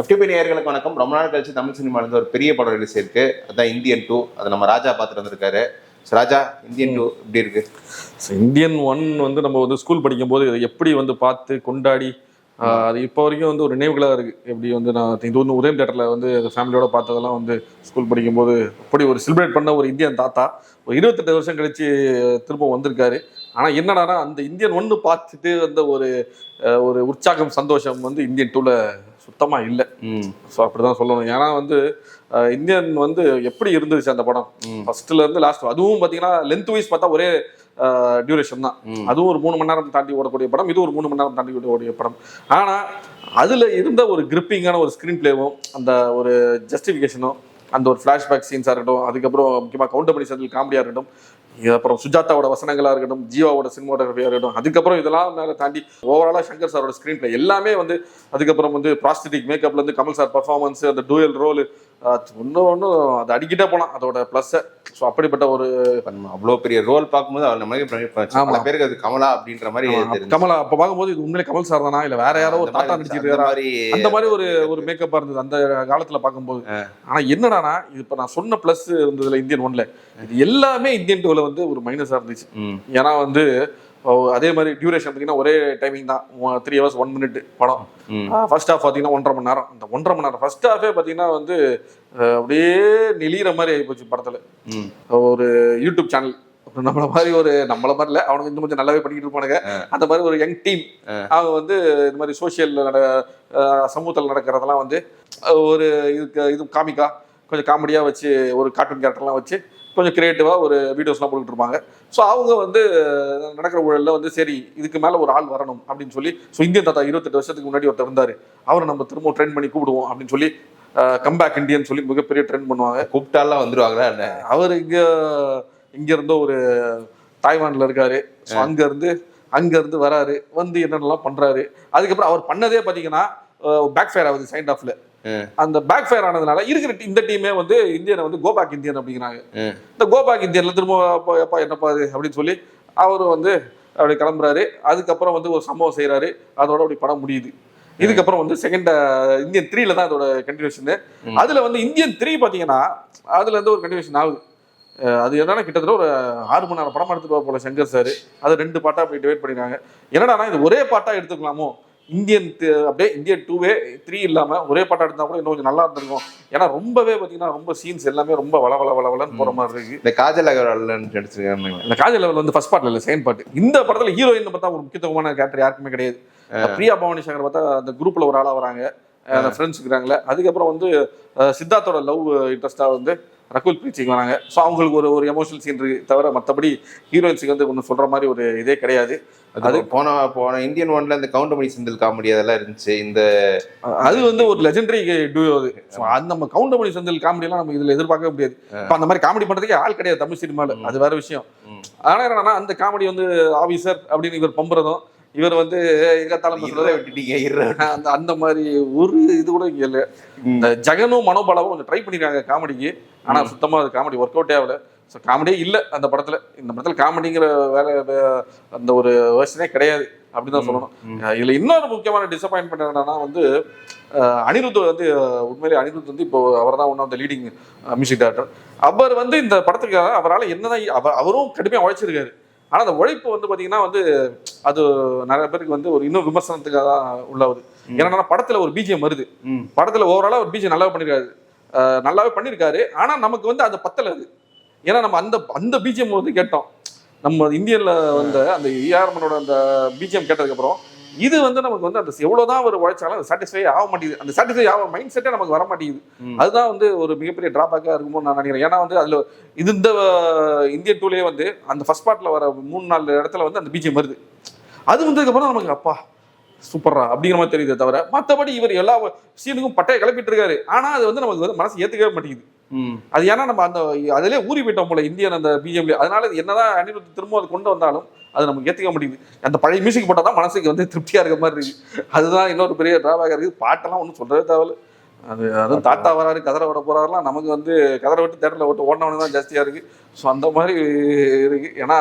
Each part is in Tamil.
எஃப்டிபி நேயர்களுக்கு வணக்கம். ரொம்ப நாள் கழிச்சு தமிழ் சினிமாலேருந்து ஒரு பெரிய படம் ரிலீஸ் இருக்கு அதான் இந்தியன் டூ அதை நம்ம ராஜா பார்த்துட்டு வந்திருக்காரு ராஜா இந்தியன் டூ எப்படி இருக்கு? இந்தியன் ஒன் வந்து நம்ம வந்து ஸ்கூல் படிக்கும்போது இதை எப்படி வந்து பார்த்து கொண்டாடி அது இப்போ வரைக்கும் வந்து ஒரு நினைவுகளாக இருக்கு. எப்படி வந்து நான் இது வந்து உதயம் தேட்டரில் வந்து ஃபேமிலியோட பார்த்ததெல்லாம் வந்து ஸ்கூல் படிக்கும்போது அப்படி ஒரு செலிப்ரேட் பண்ண ஒரு இந்தியன் தாத்தா ஒரு இருபத்தெட்டு வருஷம் கழிச்சு திரும்ப வந்திருக்காரு. ஆனால் என்னடானா அந்த இந்தியன் ஒன்று பார்த்துட்டு வந்த ஒரு ஒரு உற்சாகம் சந்தோஷம் வந்து இந்தியன் டூவில் சுத்தமாக இல்லை. ஸோ அப்படிதான் சொல்லணும். ஏன்னா வந்து இந்தியன் வந்து எப்படி இருந்துச்சு அந்த படம். ஃபர்ஸ்ட்ல இருந்து லாஸ்ட் அதுவும் பாத்தீங்கன்னா லென்த் வைஸ் பார்த்தா ஒரே டியூரேஷன் தான். அதுவும் ஒரு மூணு மணி நேரம் தாண்டி ஓடக்கூடிய படம் இது ஒரு மூணு மணி நேரம் தாண்டி ஓடக்கூடிய படம். ஆனா அதுல இருந்த ஒரு கிரிப்பிங்கான ஒரு ஸ்கிரீன் பிளேவும் அந்த ஒரு ஜஸ்டிஃபிகேஷனும் அந்த ஒரு ஃப்ளாஷ்பேக் சீன்ஸாக இருக்கட்டும் அதுக்கப்புறம் முக்கியமாக கவுண்டமணி சந்தில் காமெடியாக இருக்கட்டும் இது அப்புறம் சுஜாதாவோட வசனங்களாக இருக்கட்டும் ஜீவாவோட சினிமாட்டோகிராஃபியாக இருக்கட்டும் அதுக்கப்புறம் இதெல்லாம் மேலே தாண்டி ஓவராலாக சங்கர் சாரோட ஸ்க்ரீன் பிளே எல்லாமே வந்து அதுக்கப்புறம் வந்து ப்ராஸ்டிக் மேக்கப்லேருந்து கமல் சார் பர்ஃபார்மன்ஸ் அந்த டூயல் ரோல் ஒன்றும் ஒன்றும் அது அடிக்கிட்டே போகலாம் அதோட ப்ளஸ்ஸை ஸோ அப்படிப்பட்ட ஒரு அவ்வளோ பெரிய ரோல் பார்க்கும்போது அவர் நம்மளுக்கு. பேருக்கு அது கமலா அப்படின்ற மாதிரி. கமலா அப்போ பார்க்கும்போது இது உண்மையிலே கமல் சார் தானா? இல்லை வேற யாரோ ஒரு தாத்தா நடிச்சிட்டு அந்த மாதிரி அந்த மாதிரி ஒரு ஒரு மேக்கப்பா இருந்தது அந்த காலத்துல பார்க்கும்போது. ஆனா என்னடானா இது இப்ப நான் சொன்ன பிளஸ் இருந்ததுல இந்தியன் ஒன்ல இது எல்லாமே இந்தியன் டூல வந்து ஒரு மைனஸா இருந்துச்சு. ஏன்னா வந்து அதே மாதிரி டியூரேஷன் பார்த்தீங்கன்னா ஒரே டைமிங் தான். த்ரீ ஹவர்ஸ் ஒன் மினிட் படம். ஃபர்ஸ்ட் ஹாஃப் பார்த்தீங்கன்னா ஒன்றரை மணி நேரம். அந்த ஒன்றரை மணி நேரம் ஃபர்ஸ்ட் ஹாஃபே பார்த்தீங்கன்னா வந்து அப்படியே நெளிகிற மாதிரி ஆகிப்போச்சு படத்துல. ஒரு யூடியூப் சேனல் நம்மள மாதிரி ஒரு நம்மள மாதிரி இல்ல அவனுக்கு இன்னும் கொஞ்சம் நல்லாவே பண்ணிக்கிட்டு இருப்பானுங்க. அந்த மாதிரி ஒரு யங் டீம் அவங்க வந்து இந்த மாதிரி சோஷியல் நட சமூகத்தில் நடக்கிறதெல்லாம் வந்து ஒரு இதுக்கு இது காமிக்கா கொஞ்சம் காமெடியாக வச்சு ஒரு கார்ட்டூன் கேரக்டர்லாம் வச்சு கொஞ்சம் கிரியேட்டிவாக ஒரு வீடியோஸ்லாம் போட்டுக்கிட்டு இருப்பாங்க. ஸோ அவங்க வந்து நடக்கிற ஊழலில் வந்து சரி இதுக்கு மேலே ஒரு ஆள் வரணும் அப்படின்னு சொல்லி ஸோ இந்தியன் தாத்தா இருபத்தெட்டு வருஷத்துக்கு முன்னாடி ஒருத்தர் இருந்தார். அவரை நம்ம திரும்ப ட்ரெயின் பண்ணி கூப்பிடுவோம் அப்படின்னு சொல்லி கம்பேக் இந்தியன் சொல்லி மிகப்பெரிய ட்ரெண்ட் பண்ணுவாங்க. கூப்பிட்டாலாம் வந்துருவாங்களா என்ன? அவர் இங்க இங்க இருந்த ஒரு தாய்வான்ல இருக்காரு. ஸோ அங்க இருந்து அங்க இருந்து வராரு. வந்து என்னென்னலாம் பண்றாரு. அதுக்கப்புறம் அவர் பண்ணதே பாத்தீங்கன்னா பேக் ஃபயர் ஆகுது சைண்ட் ஆஃப்ல. அந்த பேக் ஃபயர் ஆனதுனால இருக்கிற இந்த டீமே வந்து இந்தியனை வந்து கோபாக் இந்தியன் அப்படிங்கிறாங்க. இந்த கோபாக் இந்தியன்ல திரும்ப எப்பா என்னப்பா இது அப்படின்னு சொல்லி அவர் வந்து அப்படி கிளம்புறாரு. அதுக்கப்புறம் வந்து ஒரு சம்பவம் செய்றாரு. அதோட அப்படி படம் முடியுது. இதுக்கப்புறம் வந்து செகண்ட் இந்தியன் த்ரீல தான் அதோட கண்டினியூஷன் அதுல வந்து இந்தியன் த்ரீ பாத்தீங்கன்னா அதுல இருந்து ஒரு கண்டினியூஷன் ஆகுது. அது என்னன்னா கிட்டத்தட்ட ஒரு ஆறு மணி நேரம் படம் எடுத்துட்டு போல சங்கர் சார் அது ரெண்டு பாட்டா அப்படி டிவைட் பண்ணிருக்காங்க என்னடானா இது ஒரே பாட்டா எடுத்துக்கலாமோ? இந்தியன் அப்படியே இந்தியன் டூவே த்ரீ இல்லாம ஒரே பாட்டா எடுத்தா கூட இன்னும் கொஞ்சம் நல்லா இருந்திருக்கும். ஏன்னா ரொம்பவே பாத்தீங்கன்னா ரொம்ப சீன்ஸ் எல்லாமே ரொம்ப வள வள வள வளன்னு போற மாதிரி இருக்கு. இந்த காஜல் அகர்வால் நடிச்சிருக்காங்க. இந்த காஜல் லெவல் வந்து ஃபர்ஸ்ட் பார்ட்ல இல்ல செகண்ட் பார்ட் இந்த படத்துல ஹீரோயின் பார்த்தா ஒரு முக்கியத்துவமான கேரக்டர் யாருக்குமே கிடையாது. பிரியா பவானி சங்கர் பார்த்தா அந்த குரூப்ல ஒரு ஆளா வராங்க. ஃப்ரெண்ட்ஸ் இருக்கிறாங்களே அதுக்கப்புறம் வந்து சித்தார்த்தோட லவ் இன்ட்ரெஸ்டா வந்து ரகுல் பிரீத் சிங் வராங்க. ஸோ அவங்களுக்கு ஒரு ஒரு எமோஷனல் சீன் இருக்கு தவிர மற்றபடி ஹீரோயின்ஸுக்கு வந்து ஒன்று சொல்ற மாதிரி ஒரு இதே கிடையாது. அது போன போன இந்தியன் ஒன்ல இந்த கவுண்டமணி செந்தில் காமெடி அதெல்லாம் இருந்துச்சு. இந்த அது வந்து ஒரு லெஜெண்டரி டியூ அது. அந்த நம்ம கவுண்டமணி செந்தில் காமெடி எல்லாம் நம்ம இதுல எதிர்பார்க்கவே முடியாது. இப்போ அந்த மாதிரி காமெடி பண்றதுக்கே ஆள் கிடையாது தமிழ் சினிமால. அது வேற விஷயம். ம். ஆனா என்னன்னா அந்த காமெடி வந்து ஆபீசர் அப்படின்னு இவர் பம்புறதும் இவர் வந்து எங்க தலைமை விட்டுட்டீங்க அந்த அந்த மாதிரி ஒரு இது கூட இங்க இல்ல. இந்த ஜெகனும் மனோபாலாவும் கொஞ்சம் ட்ரை பண்ணிருக்காங்க காமெடிக்கு. ஆனா சுத்தமா அது காமெடி ஒர்க் அவுட்டே ஆகல. ஸோ காமெடியே இல்ல அந்த படத்துல. இந்த படத்துல காமெடிங்கிற வேலை அந்த ஒரு வேர்ஷனே கிடையாது அப்படின்னு தான் சொல்லணும். இதுல இன்னொரு முக்கியமான டிசப்பாயின்மெண்ட் என்னன்னா வந்து அனிருத் வந்து உண்மையிலே அனிருத் வந்து இப்போ அவர் தான் one of the leading music director அவர் வந்து இந்த படத்துக்கு அவரால் என்னதான் அவர் அவரும் கடுமையாக உழைச்சிருக்காரு. ஆனா அந்த உழைப்பு வந்து பாத்தீங்கன்னா வந்து அது நிறைய பேருக்கு வந்து ஒரு இன்னும் விமர்சனத்துக்காக தான் உள்ளாகுது. ஏன்னா படத்துல ஒரு பிஜிஎம் வருது. படத்துல ஓவராலா ஒரு பிஜிஎம் நல்லாவே பண்ணிருக்காரு. அஹ் நல்லாவே பண்ணிருக்காரு. ஆனா நமக்கு வந்து அது பத்தல அது ஏன்னா நம்ம அந்த அந்த பிஜிஎம் வந்து கேட்டோம். நம்ம இந்தியன்ல வந்த அந்த ஏஆர்மனோட அந்த பிஜிஎம் கேட்டதுக்கு அப்புறம் இது வந்து நமக்கு வந்து அந்த எவ்வளவுதான் ஒரு உழைச்சாலும் அது சாட்டிஸ்ஃபை ஆக மாட்டேங்குது. அந்த சாட்டிஸ்ஃபை ஆக மைண்ட் செட்டே நமக்கு வர மாட்டேங்குது. அதுதான் வந்து ஒரு மிகப்பெரிய டிராபேக்காக இருக்குமோ நான் நினைக்கிறேன். ஏன்னா வந்து அதுல இது இந்த இந்தியன் டூலே வந்து அந்த ஃபர்ஸ்ட் பார்ட்ல வர மூணு நாலு இடத்துல வந்து அந்த பிஜிஎம் வருது. அது வந்ததுக்கப்புறம் நமக்கு அப்பா சூப்பரா அப்படிங்கிற மாதிரி தெரியுதே தவிர மற்றபடி இவர் எல்லா சீனுக்கும் பட்டையை கிளப்பிட்டு இருக்காரு. ஆனா அது வந்து நமக்கு வந்து மனசு ஏத்துக்கவே மாட்டேங்குது. அது ஏன்னா நம்ம அந்த அதிலே ஊறி போயிட்டோம் போல இந்தியன் அந்த பிஜிஎம்ல அதனால என்னதான் அனிருத் திரும்ப அது கொண்டு வந்தாலும் அது நமக்கு ஏத்துக்க முடியுது. அந்த பழைய மியூசிக் போட்டால் தான் மனசுக்கு வந்து திருப்தியா இருக்க மாதிரி இருக்கு. அதுதான் இன்னொரு பெரிய டிராபேக் இருக்குது பாட்டெல்லாம் ஒன்றும் சொல்றதே தேவையில்ல. அது அதுவும் தாத்தா வராரு கதரை விட போறாருலாம் நமக்கு வந்து கதரை விட்டு தேட்டரில் விட்டு ஓடினவனு தான் ஜாஸ்தியா இருக்கு. ஸோ அந்த மாதிரி இருக்கு. ஏன்னா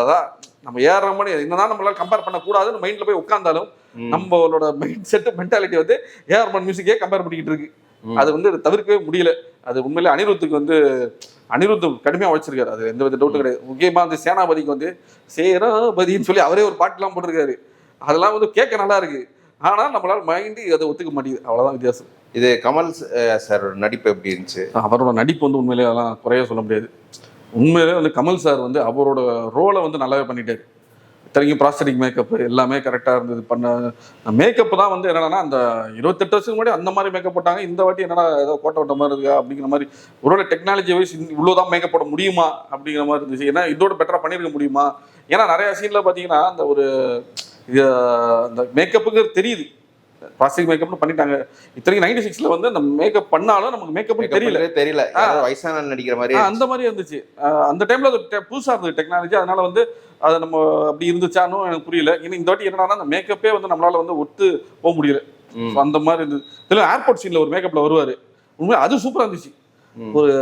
அதான் நம்ம ஏஆர் ரஹ்மான் என்னதான் நம்மளால கம்பேர் பண்ணக்கூடாதுன்னு மைண்ட்ல போய் உட்கார்ந்தாலும் நம்மளோட மைண்ட் செட் மென்டாலிட்டி வந்து ஏஆர் மியூசிக்கே கம்பேர் பண்ணிக்கிட்டு இருக்கு. அது வந்து தவிர்க்கவே முடியல. அது உண்மையிலே அனிருத்துக்கு வந்து அனிருத் கடுமையா உழைச்சிருக்காரு. அது எந்த வித டவுட்டும் கிடையாது. முக்கியமா வந்து சேனாபதிக்கு வந்து சேனாபதின்னு சொல்லி அவரே ஒரு பாட்டுலாம் போட்டிருக்காரு. அதெல்லாம் வந்து கேட்க நல்லா இருக்கு. ஆனா நம்மளால மைண்டு அதை ஒத்துக்க மாட்டேங்குது. அவ்வளவுதான் வித்தியாசம். இது கமல் சார் நடிப்பு எப்படி இருந்துச்சு? அவரோட நடிப்பு வந்து உண்மையிலேயே அதெல்லாம் குறைய சொல்ல முடியாது. உண்மையிலே வந்து கமல் சார் வந்து அவரோட ரோலை வந்து நல்லாவே பண்ணிட்டாரு. இத்தனைக்கும் ப்ராஸ்தட்டிக் மேக்கப் எல்லாமே கரெக்டாக இருந்தது. பண்ண மேக்கப் தான் வந்து என்னன்னா அந்த இருபத்தெட்டு வருஷத்துக்கு முன்னாடி அந்த மாதிரி மேக்கப் போட்டாங்க. இந்த வாட்டி என்னடா ஏதோ கோட்டை விட்ட மாதிரி இருக்கா அப்படிங்கிற மாதிரி. ஒருவேளை டெக்னாலஜி வைஸ் இவ்வளோதான் மேக்கப் போட முடியுமா அப்படிங்கிற மாதிரி இருந்துச்சு. ஏன்னா இதோட பெட்டராக பண்ணியிருக்க முடியுமா? ஏன்னா நிறைய சீனில் பார்த்தீங்கன்னா அந்த ஒரு இது அந்த மேக்கப்புங்கிறது தெரியுது. ப்ளாஸ்டிக் மேக்கப்னு பண்ணிட்டாங்க. இத்தனைக்கும் நைன்டி சிக்ஸ்ல வந்து அந்த மேக்கப் பண்ணாலும் நமக்கு மேக்கப் தெரியல. தெரியல. வயசான நடிக்கிற மாதிரி அந்த மாதிரி இருந்துச்சு. அந்த டைம்ல அது புதுசா இருந்தது டெக்னாலஜி அதனால வந்து அது நம்ம அப்படி இருந்துச்சான்னு எனக்கு புரியல. இன்னும் இந்த வாட்டி என்னன்னா அந்த மேக்கப்பே வந்து நம்மளால வந்து ஒத்து போக முடியல. அந்த மாதிரி இருந்தது இதுல ஏர்போர்ட் சீன்ல ஒரு மேக்கப்ல வருவாரு. உண்மை அது சூப்பரா இருந்துச்சு. ஒரு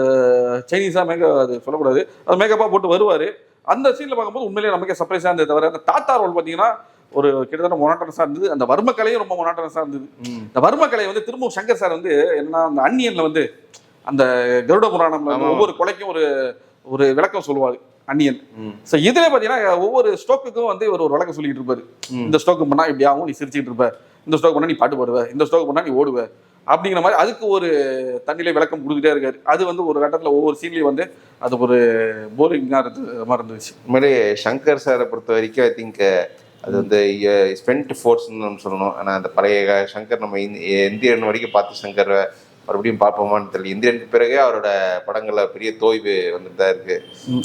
சைனீஸா மேக்கப் அது சொல்லக்கூடாது. அது மேக்கப்பா போட்டு வருவாரு. அந்த சீன்ல பார்க்கும்போது உண்மையிலேயே நமக்கே சர்ப்ரைஸா இருந்தது தவிர அந்த தாத்தா ரோல் பாத்தீங்கன்னா ஒரு கிட்டத்தட்ட மொனாட்டனஸா இருந்தது. அந்த வர்ம கலையும் ரொம்ப மொனாட்டனஸா இருந்தது. இந்த வர்ம கலை வந்து திரும்பவும் சங்கர் சார் வந்து என்னன்னா அந்த அந்நியன்ல வந்து அந்த கருட ஆமா. ஒவ்வொரு கொலைக்கும் ஒரு ஒரு விளக்கம் சொல்லுவாரு அந்நியன். ம். ஸோ இதுல பாத்தீங்கன்னா ஒவ்வொரு ஸ்டோக்குக்கும் வந்து இவர் ஒரு விளக்கம் சொல்லிட்டு இருப்பாரு. இந்த ஸ்டோக்கு பண்ணா இப்படி ஆகும் நீ சிரிச்சுட்டு இருப்ப. இந்த ஸ்டோக் பண்ணா நீ பாட்டு பாடுவ. இந்த ஸ்டோக் பண்ணா நீ ஓடுவ. அப்படிங்கிற மாதிரி அதுக்கு ஒரு தண்ணியிலே விளக்கம் கொடுத்துட்டே இருக்காரு. அது வந்து ஒரு கட்டத்துல ஒவ்வொரு சீன்லயும் வந்து அது ஒரு போரிங்கா இருந்தது மாதிரி இருந்துச்சு. உண்மையிலே சங்கர் சாரை பொறுத்த வரைக்கும் ஐ திங்க் அது வந்து ஸ்பெண்ட் ஃபோர்ஸ்னு நம்ம சொல்லணும். ஆனால் அந்த பழைய சங்கர் நம்ம இந்~ இந்தியன் வரைக்கும் பார்த்த சங்கர் மறுபடியும் பார்ப்போமான்னு தெரியல. இந்தியனுக்கு பிறகே அவரோட படங்கள்ல பெரிய தோய்வு வந்துட்டு தான் இருக்கு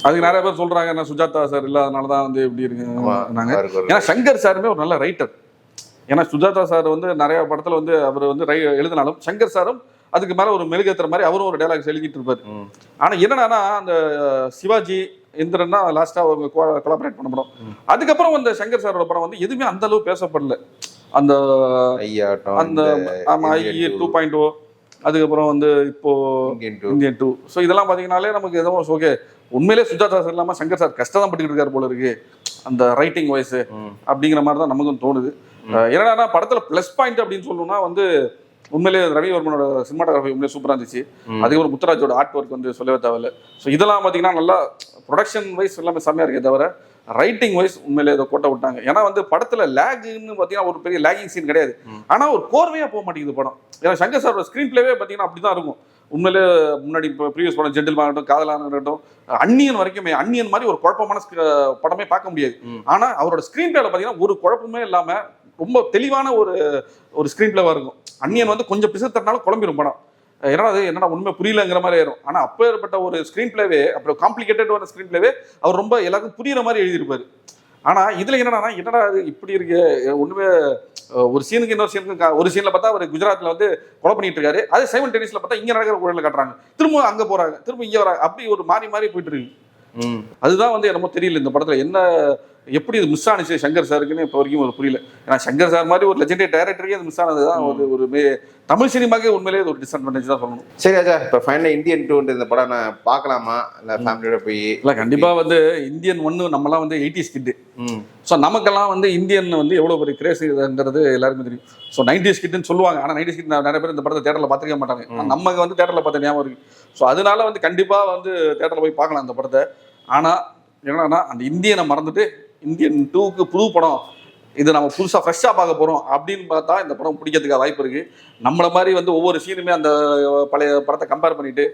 அதுக்கு நிறைய பேர் சொல்றாங்க என்ன சுஜாதா சார் இல்லாதனால தான் வந்து இப்படி ஆமா, இருக்கு ஏன்னா சங்கர் சாருமே ஒரு நல்ல ரைட்டர் ஏன்னா சுஜாதா சார் வந்து நிறைய படத்துல வந்து அவர் வந்து ரை எழுதினாலும் சங்கர் சாரும் அதுக்கு மேல ஒரு மெழுகேத்துற மாதிரி அவரும் ஒரு டைலாக்ஸ் எழுதிட்டு இருப்பாரு. ம். ஆனா என்னன்னா அந்த சிவாஜி இந்திரன் தான் லாஸ்டா அவங்க கொலாபரேட் பண்ண படம். ம். அதுக்கப்புறம் அந்த சங்கர் சாரோட படம் வந்து எதுவுமே அந்த அளவு பேசப்படல. அந்த அந்த ஆமா ஐ டூ பாயிண்ட் ஓ அதுக்கப்புறம் வந்து இப்போ இந்தியன் டூ ஸோ இதெல்லாம் பார்த்தீங்கனாலே நமக்கு எதுவும் ஓகே உண்மையிலே சுஜாதா சார் இல்லாமல் சங்கர் சார் கஷ்டம் தான் பட்டுக்கிட்டு இருக்காரு போல இருக்கு. அந்த ரைட்டிங் வாய்ஸ். அப்படிங்கிற மாதிரி தான் நமக்கும் தோணுது. என்னன்னா படத்துல ப்ளஸ் பாயிண்ட் அப்படின்னு சொல்லணும்னா வந்து உண்மையிலே ரவிவர்மனோட சினிமாட்டோகிராஃபி உண்மையிலே சூப்பராக இருந்துச்சு. ம். அதுக்கப்புறம் முத்துராஜோட ஆர்ட் ஒர்க் வந்து சொல்லவே தேவையில்ல. ஸோ இதெல்லாம் பார்த்தீங்கன்னா நல்லா ப்ரொடக்ஷன் வைஸ் எல்லாமே செம்மையாக இருக்கே தவிர ரைட்டிங் வைஸ் உண்மையிலே இதை கோட்டை விட்டாங்க. ஏன்னா வந்து படத்துல லேக்னு பார்த்தீங்கன்னா ஒரு பெரிய லேகிங் சீன் கிடையாது. ம். ஆனா ஒரு கோர்வையா போக மாட்டேங்குது படம். ஏன்னா சங்கர் சாரோட ஸ்க்ரீன் பிளேவே பார்த்தீங்கன்னா அப்படிதான் இருக்கும். உண்மையிலே முன்னாடி இப்போ ப்ரீவியஸ் படம் ஜென்டில் ஆகட்டும் காதலான இருக்கட்டும் அந்நியன் வரைக்குமே அந்நியன் மாதிரி ஒரு குழப்பமான படமே பார்க்க முடியாது. ம். ஆனா அவரோட ஸ்க்ரீன் பிளேல பார்த்தீங்கன்னா ஒரு குழப்பமே இல்லாம ரொம்ப தெளிவான ஒரு ஒரு ஸ்க்ரீன் பிளேவா இருக்கும். அந்நியன் வந்து கொஞ்சம் பிசத்தனாலும் குழம்பிடும் படம். என்னடா அது என்னடா உண்மை புரியலங்கிற மாதிரி ஆயிரும். ஆனா அப்பேற்பட்ட ஒரு ஸ்க்ரீன் பிளேவே அப்புறம் காம்ப்ளிகேட்டட் ஸ்க்ரீன் பிளேவே அவர் ரொம்ப எல்லாருக்கும் புரியுற மாதிரி எழுதியிருப்பாரு. ஆனா இதுல என்னடா என்னடா இது இப்படி இருக்கு? அஹ், ஒரு சீனுக்கு இன்னொரு சீனுக்கு ஒரு சீன்ல பார்த்தா அவர் குஜராத்ல வந்து கொலை பண்ணிட்டு இருக்காரு. அதே சைமன் டென்னிஸ்ல பார்த்தா இங்க நடக்கிற குழந்தை காட்டுறாங்க. திரும்ப அங்க போறாங்க. திரும்ப இங்க வராங்க. அப்படி ஒரு மாறி மாறி போயிட்டு இருக்கு. அதுதான் வந்து என்னமோ தெரியல இந்த படத்துல. என்ன எப்படி இது மிஸ் ஆனிச்சு சங்கர் சாருக்குன்னு இப்போ வரைக்கும் ஒரு புரியல. ஏன்னா சங்கர் சார் மாதிரி ஒரு லெஜெண்டரி டைரக்டருக்கே அது மிஸ் ஆனது தான் ஒரு ஒரு தமிழ் சினிமாக்கே உண்மையிலேயே இது ஒரு டிஸ்அட்வான்டேஜ் தான் சொல்லணும். சரி ராஜா இப்போ ஃபைனலாக இந்தியன் டூன்ற இந்த படம் நான் பார்க்கலாமா? இல்லை ஃபேமிலியோட போய் இல்ல கண்டிப்பா வந்து இந்தியன் ஒன்னு நம்மலாம் வந்து எயிட்டிஸ் கிட்டு ஸோ நமக்கெல்லாம் வந்து இந்தியன் வந்து எவ்வளோ பெரிய கிரேஸ் இதுங்கிறது எல்லாருக்குமே தெரியும். ஸோ நைன்டிஸ் கிட்னு சொல்லுவாங்க. ஆனால் நைன்டிஸ் கிட் நிறைய பேர் இந்த படத்தை தேட்டரில் பார்த்துக்க மாட்டாங்க. நமக்கு வந்து தேட்டரில் பார்த்த ஞாபகம் இருக்கு. ஸோ அதனால வந்து கண்டிப்பாக வந்து தேட்டரில் போய் பார்க்கலாம் அந்த படத்தை. ஆனால் என்னன்னா அந்த இந்தியனை மறந்துட்டு இந்தியன் டூக்கு புது படம். இது நம்ம புதுசாக ஃப்ரெஷ்ஷாக பார்க்க போகிறோம் அப்படின்னு பார்த்தா இந்த படம் பிடிக்கிறதுக்கு வாய்ப்பு இருக்குது நம்மளை மாதிரி வந்து ஒவ்வொரு சீனுமே அந்த பழைய படத்தை கம்பேர் பண்ணிவிட்டு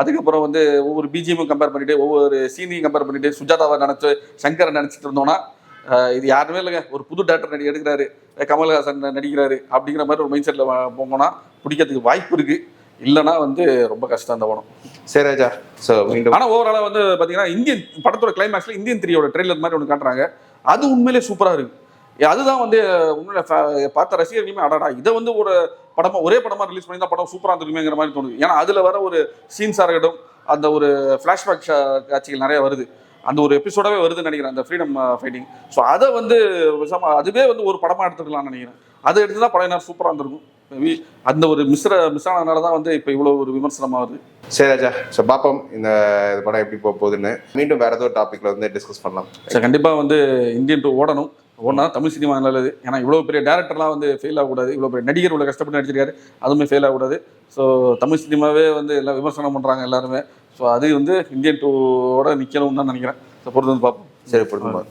அதுக்கப்புறம் வந்து ஒவ்வொரு பிஜிஎம்மும் கம்பேர் பண்ணிட்டு ஒவ்வொரு சீனையும் கம்பேர் பண்ணிவிட்டு சுஜாதாவை நினச்சி சங்கரை நினச்சிட்டு இருந்தோன்னா இது யாருமே இல்லைங்க. ஒரு புது டேரக்டர் நடி எடுக்கிறாரு. கமல்ஹாசன் நடிக்கிறாரு அப்படிங்கிற மாதிரி ஒரு மைண்ட் செட்டில் போனோம்னா பிடிக்கிறதுக்கு வாய்ப்பு இருக்குது இல்லைன்னா வந்து ரொம்ப கஷ்டம் அந்த படம் சரி ராஜா ஸோ மீண்டும் ஆனா ஓவராலா வந்து பாத்தீங்கன்னா இந்தியன் படத்தோட கிளைமேக்ஸ்ல இந்தியன் த்ரீயோட ட்ரெய்லர் மாதிரி ஒன்று காட்டுறாங்க. அது உண்மையிலே சூப்பரா இருக்கு. ஏ, அதுதான் வந்து உண்மையில பார்த்த ரசிகர்களுமே அடடா இதை வந்து ஒரு படமா ஒரே படமா ரிலீஸ் பண்ணி தான் படம் சூப்பரா இருந்திருக்குமேங்கிற மாதிரி தோணுது. ஏன்னா அதுல வர ஒரு சீன்ஸா இருக்கட்டும் அந்த ஒரு ஃபிளாஷ்பேக் காட்சிகள் நிறைய வருது. அந்த ஒரு எபிசோடாவே வருதுன்னு நினைக்கிறேன் அந்த ஃப்ரீடம் ஃபைட்டிங் ஸோ அதை வந்து அதுவே வந்து ஒரு படமா எடுத்துக்கலாம்னு நினைக்கிறேன். அதை எடுத்து தான் படம் என்ன சூப்பரா இருந்திருக்கும். அந்த ஒரு மிஸ்ர மிஸ் ஆனதுனால தான் வந்து இப்போ இவ்வளோ ஒரு விமர்சனம் ஆகுது. சரி ராஜா ஸோ பார்ப்போம் இந்த இது படம் எப்படி போக போகுதுன்னு. மீண்டும் வேற ஏதோ டாபிக்ல வந்து டிஸ்கஸ் பண்ணலாம். ஸோ கண்டிப்பாக வந்து இந்தியன் டூ ஓடணும். ஓடனா தமிழ் சினிமா நல்லது. ஏன்னா இவ்வளோ பெரிய டேரக்டர்லாம் வந்து ஃபெயில் ஆகக்கூடாது. இவ்வளோ பெரிய நடிகர் இவ்வளோ கஷ்டப்பட்டு நடிச்சிருக்காரு. அதுவுமே ஃபெயில் ஆகக்கூடாது. ஸோ தமிழ் சினிமாவே வந்து எல்லாம் விமர்சனம் பண்ணுறாங்க எல்லாருமே. ஸோ அது வந்து இந்தியன் டூவோட நிற்கணும்னு தான் நினைக்கிறேன். ஸோ பொறுத்து வந்து பார்ப்போம் சரி பொருத்தமா